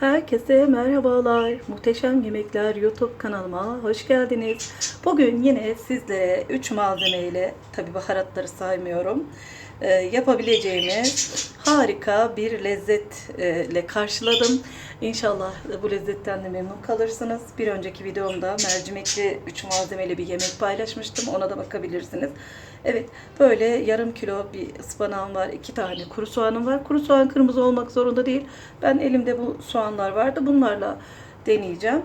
Herkese merhabalar. Muhteşem Yemekler YouTube kanalıma hoş geldiniz. Bugün yine sizlere 3 malzemeyle, tabi baharatları saymıyorum, e, yapabileceğimiz harika bir lezzetle karşıladım. İnşallah bu lezzetten de memnun kalırsınız. Bir önceki videomda mercimekli 3 malzemeli bir yemek paylaşmıştım. Ona da bakabilirsiniz. Evet böyle yarım kilo bir ıspanağım var. iki tane kuru soğanım var. Kuru soğan kırmızı olmak zorunda değil. Ben elimde bu soğanlar vardı. Bunlarla deneyeceğim.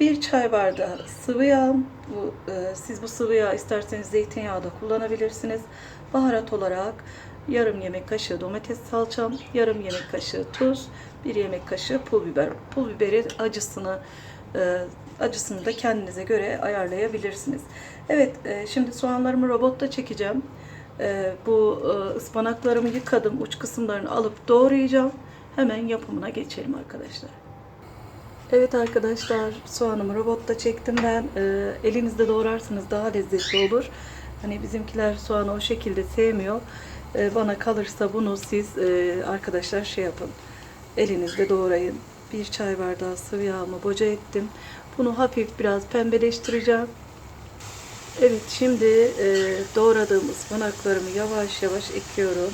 Bir çay bardağı sıvı yağ. Bu, e, siz bu sıvı yağ isterseniz zeytinyağı da kullanabilirsiniz. Baharat olarak yarım yemek kaşığı domates salçam, yarım yemek kaşığı tuz, bir yemek kaşığı pul biber. Pul biberi acısını e, acısını da kendinize göre ayarlayabilirsiniz. Evet, e, şimdi soğanlarımı robotta çekeceğim. E, bu e, ıspanaklarımı yıkadım, uç kısımlarını alıp doğrayacağım. Hemen yapımına geçelim arkadaşlar. Evet arkadaşlar, soğanımı robotta çektim ben. E, elinizde doğrarsınız daha lezzetli olur. Hani bizimkiler soğanı o şekilde sevmiyor. E, bana kalırsa bunu siz e, arkadaşlar şey yapın. Elinizde doğrayın. Bir çay bardağı sıvı yağımı boca ettim. Bunu hafif biraz pembeleştireceğim. Evet şimdi e, doğradığım ıspanaklarımı yavaş yavaş ekliyorum.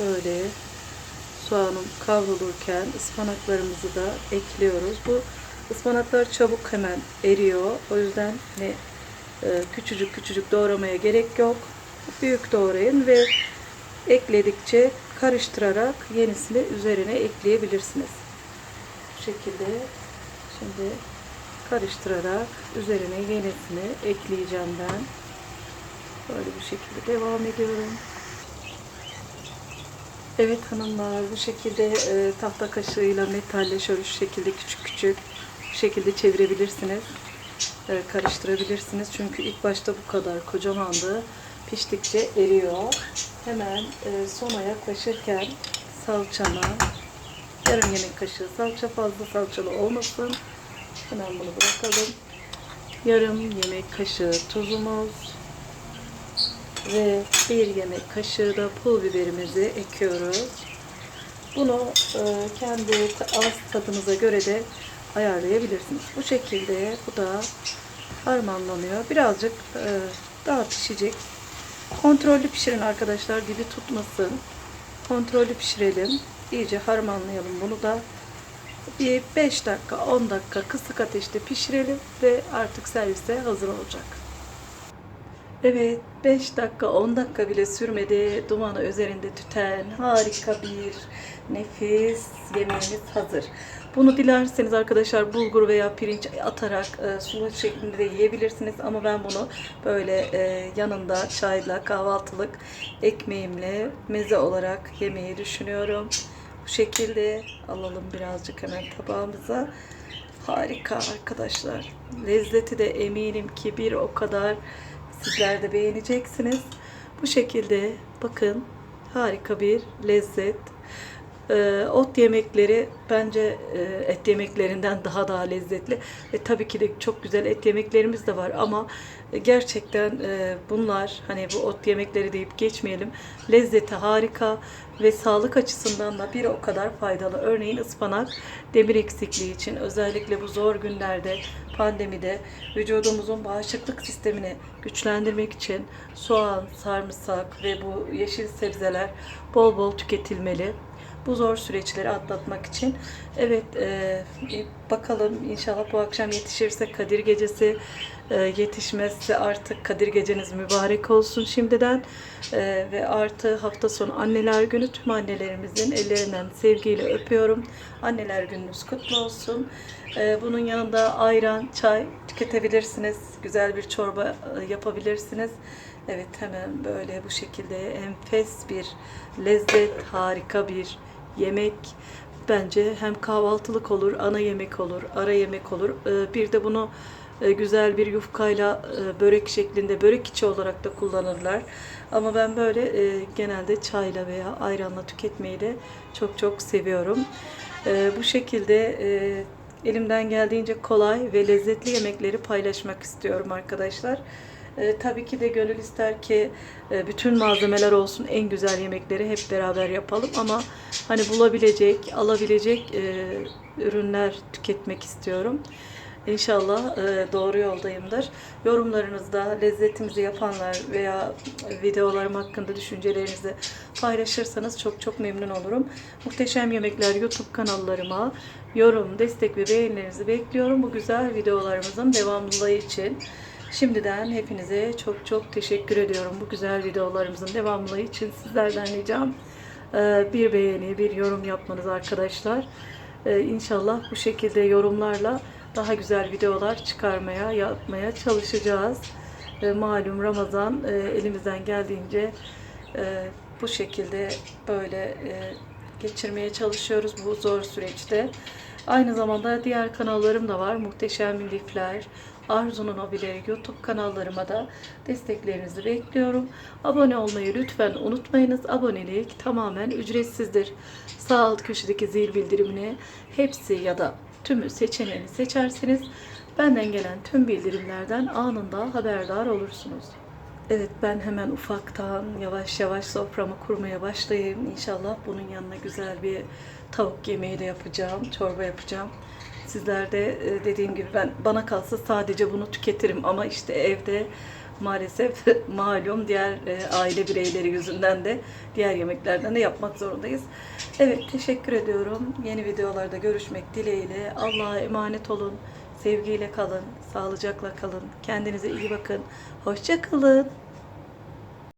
Böyle soğanım kavrulurken ıspanaklarımızı da ekliyoruz. Bu ıspanaklar çabuk hemen eriyor. O yüzden ne e, küçücük küçücük doğramaya gerek yok. Büyük doğrayın ve ekledikçe karıştırarak yenisini üzerine ekleyebilirsiniz. Bu şekilde şimdi karıştırarak üzerine yenisini ekleyeceğim ben. Böyle bu şekilde devam ediyorum. Evet hanımlar bu şekilde e, tahta kaşığıyla metalle şöyle şu şekilde küçük küçük şekilde çevirebilirsiniz. E, karıştırabilirsiniz. Çünkü ilk başta bu kadar kocamandı. Piştikçe eriyor. Hemen e, sona yaklaşırken salçama yarım yemek kaşığı salça fazla salçalı olmasın. Hemen bunu bırakalım. Yarım yemek kaşığı tuzumuz ve bir yemek kaşığı da pul biberimizi ekliyoruz. Bunu e, kendi ağız tadınıza göre de ayarlayabilirsiniz. Bu şekilde bu da harmanlanıyor. Birazcık e, daha pişecek. Kontrollü pişirin arkadaşlar dibi tutmasın. Kontrollü pişirelim. İyice harmanlayalım bunu da. Bir 5 dakika 10 dakika kısık ateşte pişirelim ve artık servise hazır olacak. Evet 5 dakika 10 dakika bile sürmedi. Dumanı üzerinde tüten harika bir nefis yemeğimiz hazır. Bunu dilerseniz arkadaşlar bulgur veya pirinç atarak e, sulu şeklinde de yiyebilirsiniz. Ama ben bunu böyle e, yanında çayla kahvaltılık ekmeğimle meze olarak yemeyi düşünüyorum. Bu şekilde alalım birazcık hemen tabağımıza. Harika arkadaşlar. Lezzeti de eminim ki bir o kadar sizler de beğeneceksiniz. Bu şekilde bakın harika bir lezzet. Ee, ot yemekleri bence e, et yemeklerinden daha daha lezzetli. E, tabii ki de çok güzel et yemeklerimiz de var ama e, gerçekten e, bunlar hani bu ot yemekleri deyip geçmeyelim. Lezzeti harika ve sağlık açısından da bir o kadar faydalı. Örneğin ıspanak demir eksikliği için özellikle bu zor günlerde pandemide vücudumuzun bağışıklık sistemini güçlendirmek için soğan, sarımsak ve bu yeşil sebzeler bol bol tüketilmeli bu zor süreçleri atlatmak için. Evet e, bakalım inşallah bu akşam yetişirse Kadir Gecesi e, yetişmezse artık Kadir Geceniz mübarek olsun şimdiden E, ve artı hafta sonu anneler günü tüm annelerimizin ellerinden sevgiyle öpüyorum. Anneler gününüz kutlu olsun. E, bunun yanında ayran, çay tüketebilirsiniz. Güzel bir çorba e, yapabilirsiniz. Evet hemen böyle bu şekilde enfes bir lezzet, harika bir yemek. Bence hem kahvaltılık olur, ana yemek olur, ara yemek olur. Ee, Bir de bunu e, güzel bir yufkayla e, börek şeklinde börek içi olarak da kullanırlar. Ama ben böyle genelde çayla veya ayranla tüketmeyi de çok çok seviyorum. E, Bu şekilde elimden geldiğince kolay ve lezzetli yemekleri paylaşmak istiyorum arkadaşlar. E, tabii ki de gönül ister ki e, bütün malzemeler olsun, en güzel yemekleri hep beraber yapalım ama hani bulabilecek, alabilecek e, ürünler tüketmek istiyorum. İnşallah e, doğru yoldayımdır. Yorumlarınızda lezzetimizi yapanlar veya videolarım hakkında düşüncelerinizi paylaşırsanız çok çok memnun olurum. Muhteşem Yemekler YouTube kanallarıma yorum, destek ve beğenilerinizi bekliyorum. Bu güzel videolarımızın devamlılığı için. Şimdiden hepinize çok çok teşekkür ediyorum. Bu güzel videolarımızın devamlılığı için sizlerden ricam e, bir beğeni, bir yorum yapmanız arkadaşlar. E, İnşallah bu şekilde yorumlarla daha güzel videolar çıkarmaya, yapmaya çalışacağız. E, malum Ramazan e, elimizden geldiğince e, bu şekilde böyle e, geçirmeye çalışıyoruz bu zor süreçte. Aynı zamanda diğer kanallarım da var. Muhteşem Lifler, Arzu'nun Hobileri YouTube kanallarıma da desteklerinizi bekliyorum. Abone olmayı lütfen unutmayınız. Abonelik tamamen ücretsizdir. Sağ alt köşedeki zil bildirimini hepsi ya da tümü seçeneğini seçerseniz benden gelen tüm bildirimlerden anında haberdar olursunuz. Evet ben hemen ufaktan yavaş yavaş soframı kurmaya başlayayım. İnşallah bunun yanına güzel bir tavuk yemeği de yapacağım, çorba yapacağım. Sizler de e, dediğim gibi ben bana kalsa sadece bunu tüketirim ama işte evde maalesef malum diğer e, aile bireyleri yüzünden de diğer yemeklerden de yapmak zorundayız. Evet teşekkür ediyorum. Yeni videolarda görüşmek dileğiyle. Allah'a emanet olun. Sevgiyle kalın, sağlıcakla kalın. Kendinize iyi bakın. Hoşça kalın.